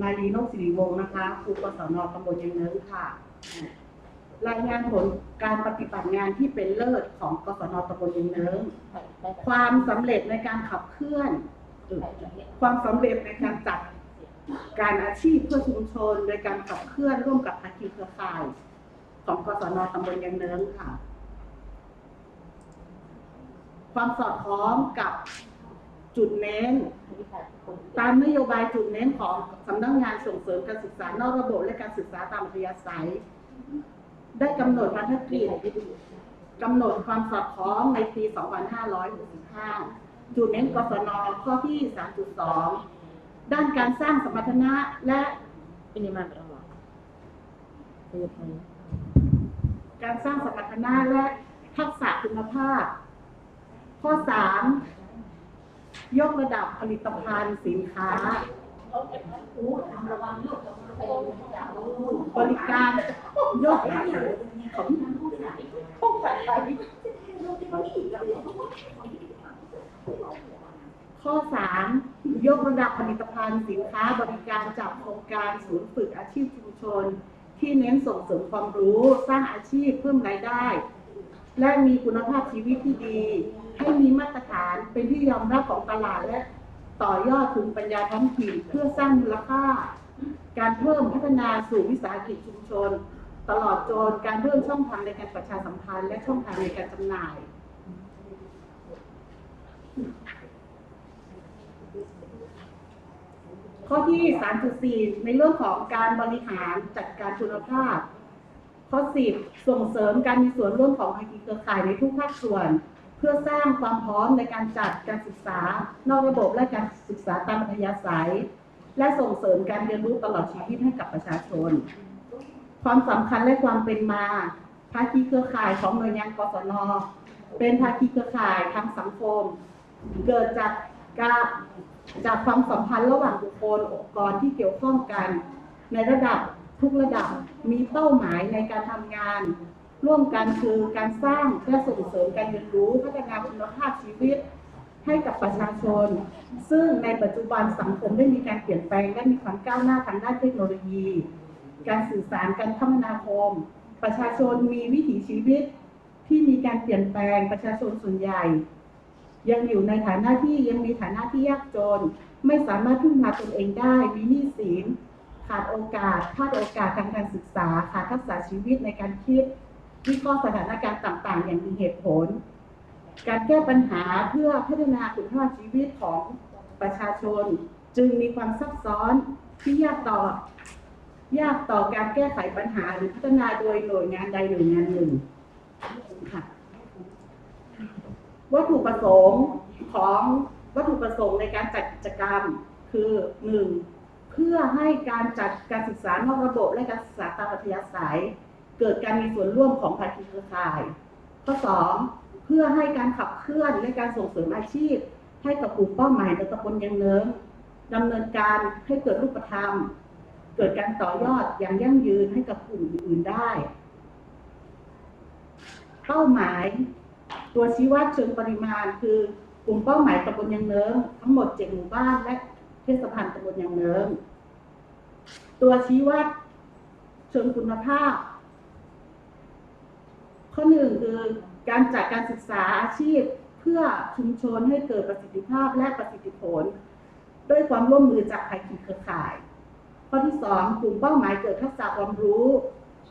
มารีนกสิริวงศ์นะคะครูกศนตำบลยังเนิ้งค่ะ รายงานผลการปฏิบัติงานที่เป็นเลิศของกศนตำบลยังเนิ้งความสำเร็จในการขับเคลื่อน ความสำเร็จในการจัดการอาชีพเพื่อชุมชน โดยการขับเคลื่อนร่วมกับภาคีเครือข่ายของกศนตำบลยังเนิ้งค่ะ ความสอดคล้องกับ จุดเน้น ตามนโยบายจุดเน้นของสำนักงานส่งเสริมการศึกษานอกระบบและการศึกษาตามอัธยาศัย ได้กำหนดพันธกิจกำหนดความสอดคล้องในปี 2565 จุดเน้นกศนข้อที่ 3.2 ด้านการสร้างสมรรถนะและ Ini mah berapa? Iya, Pak. การสร้างสมรรถนะและทักษะคุณภาพ ข้อ 3 ยกระดับผลิตภัณฑ์สินค้า บริการยกของข้อ 3 ยกระดับผลิตภัณฑ์สินค้าบริการจากโครงการศูนย์ฝึกอาชีพชุมชน ที่เน้นส่งเสริมความรู้สร้างอาชีพเพิ่มรายได้ และมีคุณภาพชีวิตที่ดี ให้มีมาตรฐานเป็นที่ยอมรับของตลาดและต่อยอดถึงปัญญาท้องถิ่นเพื่อสร้างมูลค่า การเพิ่มพัฒนาสู่วิสาหกิจชุมชน ตลอดจนการเพิ่มช่องทางในการประชาสัมพันธ์และช่องทางในการจำหน่าย ข้อที่ 3.4 ในเรื่องของการบริหารจัดการคุณภาพ ข้อ 10 ส่งเสริมการมีส่วนร่วมของภาคีเครือข่ายในทุกภาคส่วน เพื่อสร้างความพร้อมในการจัดการศึกษา นอกระบบและการศึกษาตามอัธยาศัย และส่งเสริมการเรียนรู้ตลอดชีวิตให้กับประชาชน ความสำคัญและความเป็นมา ภาคีเครือข่ายของหน่วยงานกศน เป็นภาคีเครือข่ายทางสังคม เกิดจากการจากความสัมพันธ์ระหว่างบุคคลองค์กรที่เกี่ยวข้องกันในระดับ ทุกระดับมีเป้าหมายในการทำงาน ร่วมกันคือการสร้างและส่งเสริมการเรียนรู้พัฒนาคุณภาพชีวิต ให้กับประชาชน ซึ่งในปัจจุบันสังคมได้มีการเปลี่ยนแปลงและมีความก้าวหน้าทางด้านเทคโนโลยี การสื่อสารการคมนาคม ประชาชนมีวิถีชีวิต ที่มีการเปลี่ยนแปลงประชาชนส่วนใหญ่ ยังอยู่ในฐานะที่ยังมีฐานะที่ยากจน ไม่สามารถพึ่งพาตนเองได้มีหนี้สิน ขาดโอกาสพลาดโอกาสทางการศึกษาขาดทักษะชีวิตในการคิดวิเคราะห์สถานการณ์ต่าง ๆ อย่างมีเหตุผล การแก้ปัญหาเพื่อพัฒนาคุณภาพชีวิตของประชาชน จึงมีความซับซ้อนที่ยากต่อยากต่อการแก้ไขปัญหาหรือพัฒนาโดยหน่วยงานใดหน่วยงานหนึ่งค่ะวัตถุประสงค์ของวัตถุประสงค์ในการจัดกิจกรรมคือหนึ่ง เพื่อให้การจัดการศึกษานอกระบบและการศึกษาตามอัธยาศัย เกิดการมีส่วนร่วมของภาคีเครือข่าย ข้อสองเพื่อให้การขับเคลื่อนและการส่งเสริมอาชีพ ให้กับกลุ่มเป้าหมายในตำบลยังเนิงดำเนินการให้เกิดรูปธรรม เกิดการต่อยอดอย่างยั่งยืนให้กับกลุ่มอื่นๆได้ เป้าหมาย ตัวชี้วัดเชิงปริมาณ คือกลุ่มเป้าหมายตำบลยังเนิงทั้งหมดเจ็ดหมู่บ้านและ ศบาลตำบลยังเนิงตัวชี้วัดเชิงคุณภาพ ข้อหนึ่งคือการจัดการศึกษาอาชีพเพื่อชุมชนให้เกิดประสิทธิภาพและประสิทธิผล ด้วยความร่วมมือจากภายคีเครือข่าย ข้อที่สองกลุ่มเป้าหมายเกิดทักษะความรู้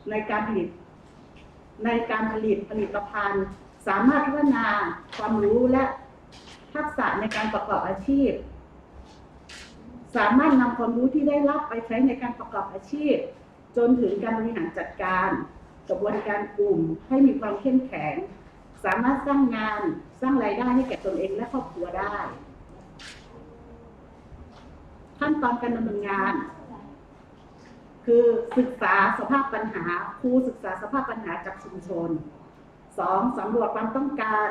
ในการผลิต ในการผลิตผลิตภัณฑ์ สามารถพัฒนาความรู้และทักษะในการประกอบอาชีพ สามารถนำความรู้ที่ได้รับไปใช้ในการประกอบอาชีพ จนถึงการบริหารจัดการกระบวนการกลุ่มให้มีความเข้มแข็ง สามารถสร้างงานสร้างรายได้ให้แก่ตนเองและครอบครัวได้ ขั้นตอนการดำเนินงาน คือศึกษาสภาพปัญหาครูศึกษาสภาพปัญหาจากชุมชนสองสำรวจความต้องการ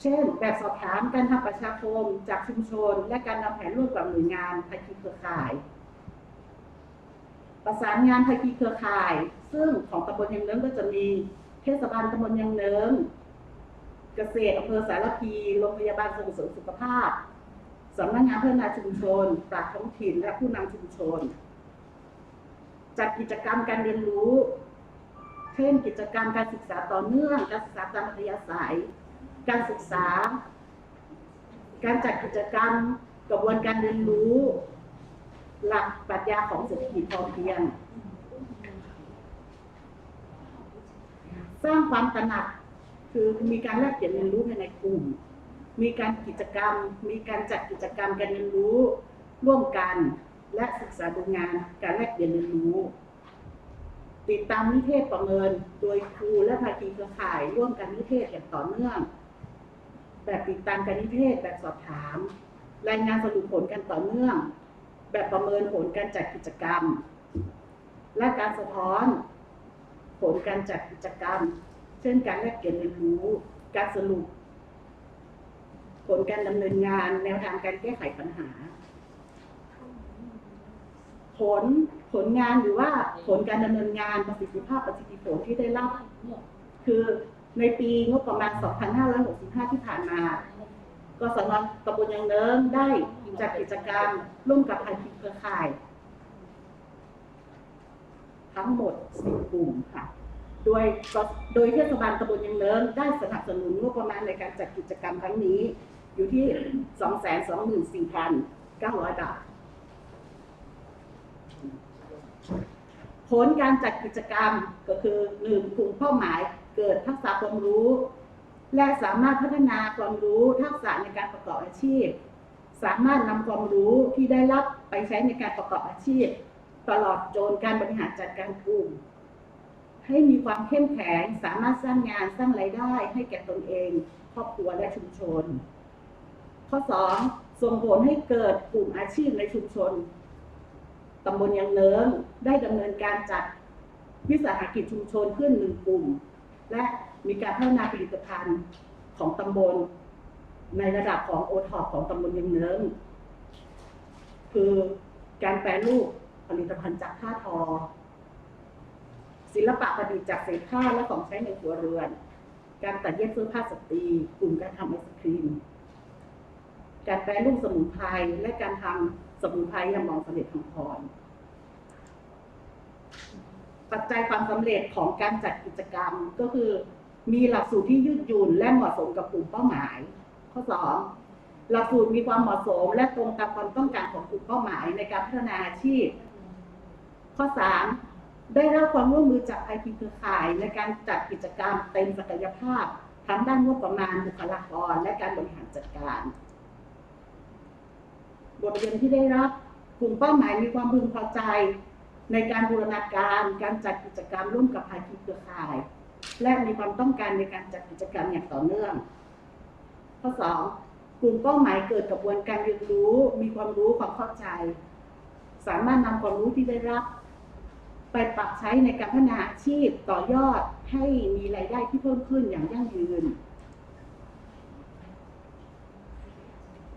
เช่น แบบสอบถามการทำประชาคมจากชุมชน และการนำแผนร่วมกับหน่วยงานภาคีเครือข่าย ประสานงานภาคีเครือข่าย ซึ่งของตำบลยังเนิ้งก็จะมีเทศบาลตำบลยังเนิ้งเกษตรอำเภอสารพีโรงพยาบาลส่งเสริมสุขภาพสำนักงานพัฒนาชุมชนปราชท้องถิ่นและผู้นำชุมชน จัดกิจกรรมการเรียนรู้ เช่นกิจกรรมการศึกษาต่อเนื่องการศึกษาตามอัธยาศัย การศึกษา การจัดกิจกรรม กระบวนการเรียนรู้ หลักปรัชญาของเศรษฐกิจพอเพียง สร้างความตระหนักคือมีการแลกเปลี่ยนเรียนรู้ภายในกลุ่ม มีการกิจกรรม มีการจัดกิจกรรมการเรียนรู้ร่วมกัน และศึกษาดูงานการแลกเปลี่ยนเรียนรู้ ติดตามนิเทศประเมิน โดยครูและภาคีเครือข่าย ร่วมกันนิเทศอย่างต่อเนื่อง แบบติดตามการนิเทศ แบบสอบถาม รายงานสรุปผลกันต่อเนื่อง แบบประเมินผลการจัดกิจกรรม และการสะท้อน ผลการจัดกิจกรรม เช่นการแลกเปลี่ยนเรียนรู้ การสรุป ผลการดำเนินงาน แนวทางการแก้ไขปัญหา ผลผลงานหรือว่าผลการดำเนินงานประสิทธิภาพประสิทธิผลที่ได้รับ คือ ในปีงบประมาณ 2565 ที่ผ่านมากสนตำบลยังเนิ้งได้จัดกิจกรรมร่วมกับภาคีเครือข่าย ทั้งหมด 10 กลุ่มค่ะ โดยโดยเทศบาลตำบลยังเนิ้งได้สนับสนุนงบประมาณในการจัดกิจกรรมครั้งนี้ อยู่ที่ 224,900 บาท ผลการจัดกิจกรรมก็คือหนึ่งกลุ่มเป้าหมาย เกิดทักษะความรู้ และสามารถพัฒนาความรู้ทักษะในการประกอบอาชีพ สามารถนำความรู้ที่ได้รับไปใช้ในการประกอบอาชีพ ตลอดจนการบริหารจัดการกลุ่ม ให้มีความเข้มแข็งสามารถสร้างงานสร้างรายได้ ให้แก่ตนเอง ครอบครัวและชุมชน ข้อ 2. ส่งผลให้เกิดกลุ่มอาชีพในชุมชนตำบลยังเนิ้งได้ดำเนินการจัดวิสาหกิจชุมชนขึ้นหนึ่งกลุ่ม และมีการพัฒนาผลิตภัณฑ์ของตำบล ในระดับของโอท็อปของตำบลยังเนิ้งคือการแปรรูปผลิตภัณฑ์จากผ้าทอ ศิลปะประดิษฐ์จากเศษผ้าและของใช้ในครัวเรือน การตัดเย็บเสื้อผ้าสตรีกลุ่มการทำไอศครีม การแปรรูปสมุนไพรและการทำสมุนไพรยาหมองสำเร็จทางพร ปัจจัยความสำเร็จของการจัดกิจกรรมก็คือ มีหลักสูตรที่ยืดหยุ่นและเหมาะสมกับกลุ่มเป้าหมาย ข้อ 2 หลักสูตรมีความเหมาะสม และตรงตามความต้องการของกลุ่มเป้าหมายในการพัฒนาอาชีพ ข้อ 3 ได้รับความร่วมมือจากภาคีเครือข่ายในการจัดกิจกรรมเต็มศักยภาพทั้งด้านงบประมาณบุคลากร และการบริหารจัดการบทเรียนที่ได้รับกลุ่มเป้าหมายมีความพึงพอใจ ในการบูรณาการการจัดกิจกรรมร่วมกับภาคีเครือข่าย และมีความต้องการในการจัดกิจกรรมอย่างต่อเนื่อง ข้อ 2 กลุ่มเป้าหมายเกิดกระบวนการเรียนรู้ มีความรู้ความเข้าใจ สามารถนำความรู้ที่ได้รับ ไปปรับใช้ในการพัฒนาอาชีพต่อยอดให้มีรายได้ที่เพิ่มขึ้นอย่างยั่งยืน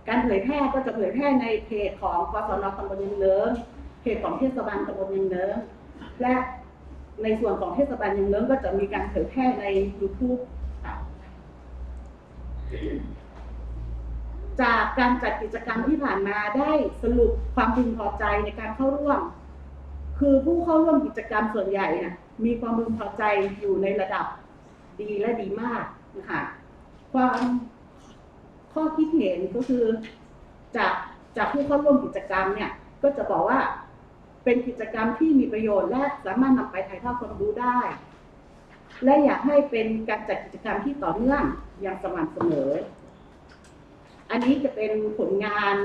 การเผยแพร่ก็จะเผยแพร่ในเพจของกสนตำบลเลิง เพจของเทศบาลตำบลยังเลิงและในส่วนของเทศบาลยังเลิงก็จะมีการเผยแพร่ใน YouTube ค่ะจากการจัดกิจกรรมที่ผ่านมาได้สรุปความพึงพอใจในการเข้าร่วม คือผู้เข้าร่วมกิจกรรมส่วนใหญ่น่ะมีความพึงพอใจอยู่ในระดับดีและดีมากนะคะความข้อคิดเห็นก็คือจากจากผู้เข้าร่วมกิจกรรมเนี่ย ก็จะบอกว่า เป็นกิจกรรมที่มีประโยชน์ และสามารถนำไปถ่ายทอดความรู้ได้ และอยากให้เป็นการจัดกิจกรรมที่ต่อเนื่องอย่างสม่ำเสมอ อันนี้จะเป็นผลงาน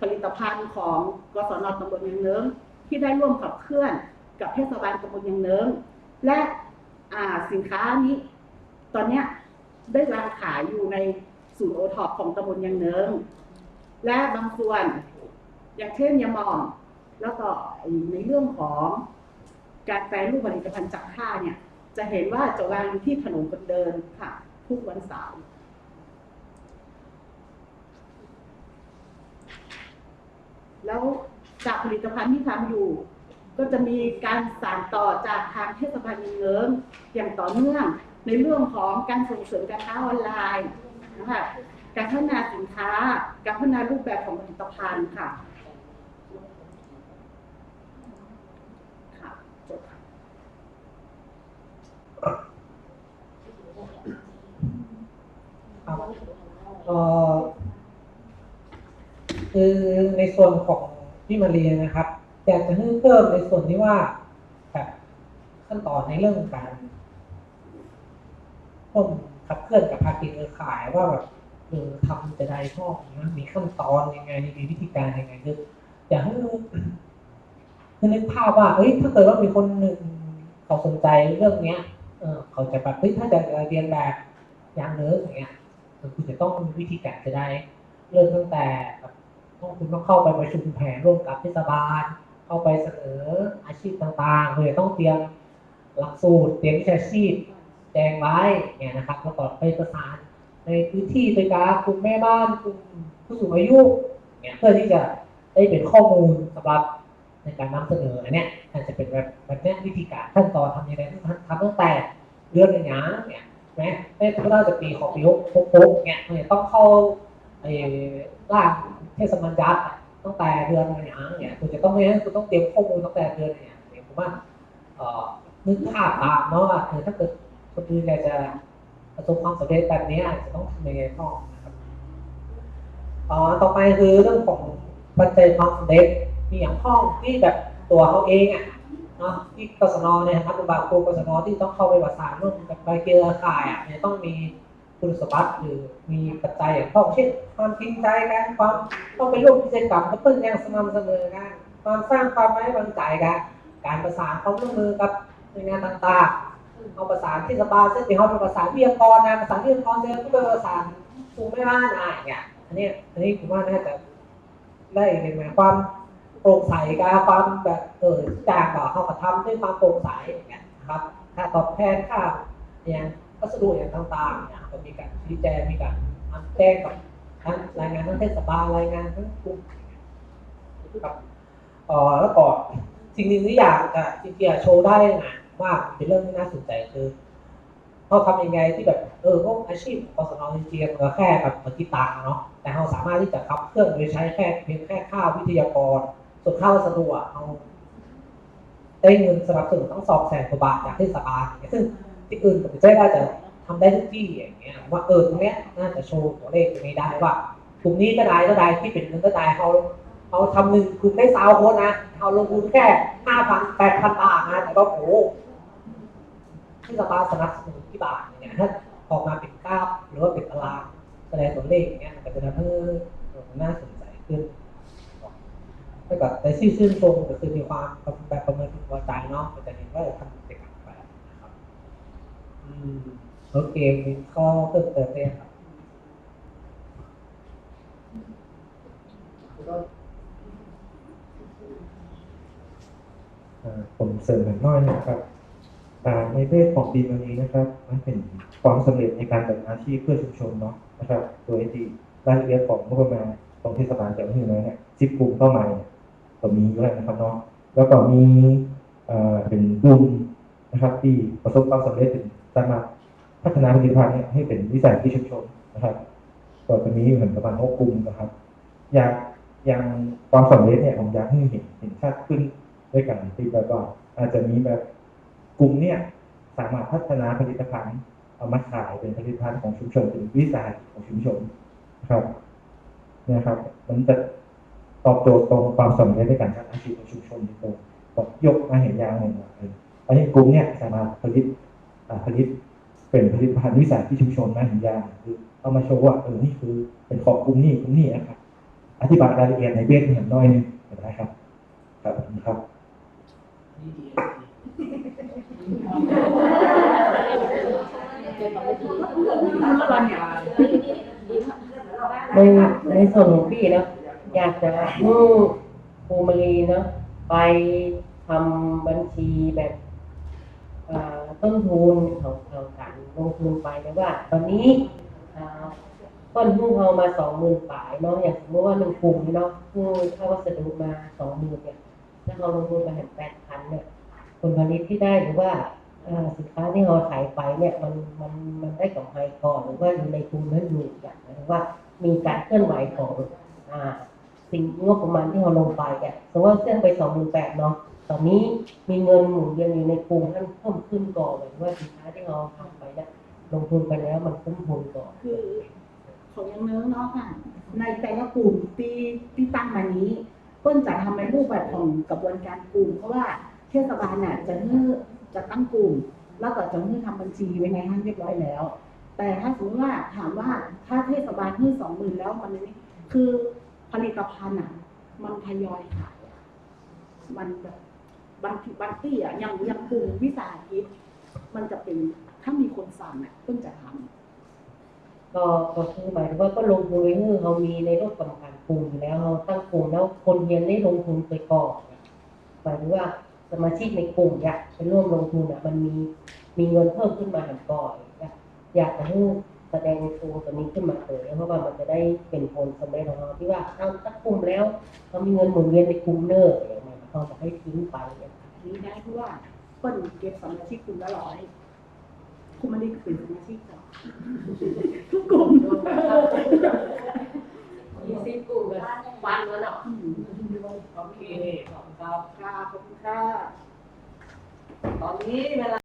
ผลิตภัณฑ์ของกสนตำบลยังเนิ้งที่ได้ร่วมขับเคลื่อนกับเทศบาลตำบลยังเนิ้งและสินค้านี้ ตอนนี้ได้วางขายอยู่ในศูนย์โอท็อปของตำบลยังเนิ้งและบางส่วน อย่างเช่นยาหมอง แล้วก็ในเรื่องของการแปรรูปผลิตภัณฑ์จากผ้าเนี่ย จะเห็นว่าจะวางที่ถนนคนเดินค่ะ ทุกวันเสาร์แล้วจากผลิตภัณฑ์ที่ทำอยู่ ก็จะมีการสานต่อจากทางเทศบาลเมืองเลิงอย่างต่อเนื่องในเรื่องของการส่งเสริมการค้าออนไลน์นะคะการพัฒนาสินค้า การพัฒนารูปแบบของผลิตภัณฑ์ค่ะจบค่ะ ครับคือในส่วนของที่มาเรียนนะครับอยากจะให้เพิ่มในส่วนที่ว่าแบบขั้นตอนในเรื่องการร่วมขับเคลื่อนกับภาคีเครือข่ายว่าแบบเออทำจะได้ช่องนะมีขั้นตอนยังไงมีวิธีการยังไงคืออยากให้คือนึกภาพว่าเฮ้ยถ้าเกิดว่ามีคนหนึ่งเขาสนใจเรื่องเนี้ย เออเขาจะแบบเฮ้ยถ้าจะเรียนแบบอย่างเนื้ออย่างเงี้ย คือจะต้องมีวิธีการจะได้เริ่มตั้งแต่แบบต้องคุณต้องเข้าไปประชุมแผนร่วมกับเทศบาล เข้าไปเสนออาชีพต่างๆเลยต้องเตรียมหลักสูตรเตรียมวิชาชีพแจ้งไว้เนี่ยนะครับแล้วก็ไปประสานในพื้นที่โดยการกลุ่มแม่บ้านกลุ่มผู้สูงอายุเนี่ยเพื่อที่จะได้เป็นข้อมูลสำหรับในการนำเสนออันเนี้ยอาจจะเป็นแบบแบบนี้วิธีการขั้นตอนทำยังไงทำทำตั้งแต่เดืองอย่างเนี่ย นะไม่พระราชปีของปีหกหกเนี่ยมันจะต้องเข้าไอ้ร่างเทศมัญญัติอะตั้งแต่เดือนหนึ่งอย่างเนี่ยคุณจะต้องไม่ให้คุณต้องเตรียมข้อมูลตั้งแต่เดือนหนเนี่ยผมว่าเอ่อนึกภาพตามเนาะว่าเออถ้าเกิดคนอื่นอยากจะประสบความสำเร็จแบบนี้อาจจะต้องทำยังไงบ้างนะครับอ๋อต่อไปคือเรื่องของปัจจัยความสำเร็จมีอย่างห้องที่แบบตัวเขาเองอะ เนาะที่กศนเนี่ยนะครับเป็นบางคกศนที่ต้องเข้าไปประสานร่วมกับใบเกลือข่ายอะเนี่ยต้องมีคุณสมบัติหรือมีปัจจัยอย่างพ้องเช่นความจริงใจกันความต้องไปร่วมกิจกรรมกับเพื่อนอย่างสม่ำเสมอกันความสร้างความไว้วางใจกันการประสานความร่วมมือกับหน่วยงานต่างๆเอาประสานที่สบายเส้นที่เขาไปประสานวิทยากรนะประสานวิทยากรเซลล์ที่ไปประสานกลุ่มแม่บ้านอะอย่างเงี้ยอันนี้อันนี้ผมว่าน่าจะได้เห็นหมความ โปร่งใสกับความแบบเออจากต่อเขากระทำด้วยความโปร่งใสอย่างเงี้ยนะครับค่าตอบแทนค่าอย่างวัสดุอย่างต่างๆเนี่ยก็มีการชี้แจงมีการแจ้งกับทั้งรายงานทั้งเทศบาลรายงานทั้งกลุ่มครับเออแล้วก็สิ่งหนึ่งที่อยากจะจริงๆโชว์ได้นะว่าเป็นเรื่องที่น่าสนใจคือเขาทำยังไงที่แบบเออพวกอาชีพกศนจริงๆก็แค่แบบเหมือนกีตาร์เนาะแต่เราสามารถที่จะขับเคลื่อนโดยใช้แค่เพียงแค่ค่าวิทยากร ส่วนค่าวสดุอะเอาได้เงินสนับสนุนทั้งสองแสนกว่าบาทจากเทศบาลอย่างเงี้ยซึ่งที่อื่นผมไม่ใช่ว่าจะทำได้ทุกที่อย่างเงี้ยว่าเออตรงเนี้ยน่าจะโชว์ตัวเลขตรงนี้ได้ว่ากลุ่มนี้ก็ได้ก็ได้ที่เป็นเงินก็ได้เขาเขาทำหนึ่งกลุ่มได้สาวคนนะเขาลงทุนแค่ห้าพันแปดพันบาทนะแต่ก็โอ้โหที่สภาสนับสนุนที่บาทเนี่ยถ้าออกมาเป็นกราฟหรือว่าเป็นตารางแสดงตัวเลขอย่างเงี้ยมันก็จะทำให้เออมันน่าสนใจขึ้น แล้วก็แต่ที่ชื่นชมก็คือมีความแบบประเมินพึงพอใจเนาะมันจะเห็นว่าเราทำกิจกรรมไปนะครับอืมโอเคมีข้อเพิ่มเติมไหมครับผมเสริมหน่อยน้อยนะครับอ่ในเพศของปีวันนี้นะครับ มันเป็นความสำเร็จในการจัดอาชีพเพื่อชุมชนเนาะนะครับ โดยที่รายละเอียดของงบประมาณของเทศบาลจังหวัดที่น้อยเนี่ยสิบกลุ่มเป้าหมาย ก็มีอยู่แล้วนะครับเนาะแล้วก็มีอ่าเป็นกลุ่มนะครับที่ประสบความสำเร็จเป็นสามารถพัฒนาผลิตภัณฑ์เนี่ยให้เป็นวิสาหกิจชุมชนนะครับก็จะมีเหมือนประมาณหกกลุ่มนะครับ อยากอย่างความสำเร็จเนี่ยผมอยากให้เห็นเห็นชัดขึ้นด้วยกันที่แบบว่าอาจจะมีแบบกลุ่มเนี่ยสามารถพัฒนาผลิตภัณฑ์เอามาขายเป็นผลิตภัณฑ์ของชุมชนเป็นวิสาหกิจของชุมชนนะครับเนี่ยครับ มันจะ ตอบโจทย์ตรงความสำเร็จในการจัดอาชีพของชุมชนที่ตรงบอกยกมาเห็นอย่างหนึ่งว่าเอออันนี้กลุ่มเนี่ยสามารถผลิตอ่าผลิตเป็นผลิตภัณฑ์วิสาหกิจชุมชนมาเห็นอย่างคือเอามาโชว์ว่าเออนี่คือเป็นของกลุ่มนี้กลุ่มนี้นะครับอธิบายรายละเอียดในเบื้องต้นน้อยหนึงก็ได้ครับครับขอบคุณครับในในส่วนของพี่นะ อยากจะให้ครูมารีเนาะไปทำบัญชีแบบต้นทุนของของการลงทุนไปนะว่า ตอนนี้ต้นทุนเรามาสองหมื่นปลายเนาะอย่างสมมติว่าหนึ่งกลุ่มเนาะผู้ค่าวัสดุมาสองหมื่นเนี่ยถ้าเราลงทุนไปถึงแปดพันเนี่ยผลผลิตที่ได้หรือว่าสินค้าที่เราขายไปเนี่ยมันมันมันได้กำไรก่อนหรือว่าอยู่ในทุนนั้นอยู่อย่างหมายถึงว่ามีการเคลื่อนไหวของอ่า สิ่งงบประมาณที่เราลงไปเนี่ยสมมติว่าเส้นไปสองหมื่นแปดเนาะตอนนี้มีเงินหมุนเวียนอยู่ในกลุ่มนั้นเพิ่มขึ้นก่อนหรือว่าสินค้าที่เราทำไปเนี่ยลงทุนไปแล้วมันคุ้มทุนก่อนคือของยังเนื้อเนาะค่ะในแต่ละกลุ่มที่ที่ตั้งมานี้เปิ้นจะทำในรูปแบบของกระบวนการกลุ่ม เพราะว่าเทศบาลน่ะจะเนื้อจะตั้งกลุ่ม แล้วก็จะเนื้อทำบัญชีไว้ในห้างเรียบร้อยแล้ว แต่ถ้าสมมติว่าถามว่าถ้าเทศบาลเนื้อสองหมื่นแล้วมันนี่คือ ผลิตภัณฑ์อะ มันทยอยขายอะมันแบบบางทีบางที่อะยังยังกลุ่มวิสาหกิจมันจะเป็นถ้ามีคนสั่งอะเพิ่งจะทำ ก็ก็คือหมายถึงว่าก็ลงทุนไว้เมื่อเขามีในรูปกรรมการกลุ่มอยู่แล้วเราตั้งกลุ่มแล้วคนเรียนได้ลงทุนไปก่อนเนี่ยหมายถึงว่าสมาชิกในกลุ่มอยากไปร่วมลงทุนอะมันมีมีเงินเพิ่มขึ้นมาหันก่อนอยากอยากจะให้ แสดงตัวตัวนี้ขึ้นมาเลยเพราะว่ามันจะได้เป็นผลสำเร็จของเราที่ว่าเอาตั้งกลุ่มแล้วเรามีเงินหมุนเวียนในกลุ่มเนอร์อย่างเงี้ยเราจะให้ทิ้งไปเนี่ยอันนี้ได้เพราะว่าเปิ้ลเก็บสมาชิกกลุ่มละร้อยคุณมันนี่เป็นสมาชิกก่อนทุกกลุ่มยี่สิบกลุ่มกันวันแล้วเนาะอืมโอเคขอบคุณครับค่ะขอบคุณค่ะตอนนี้เวลา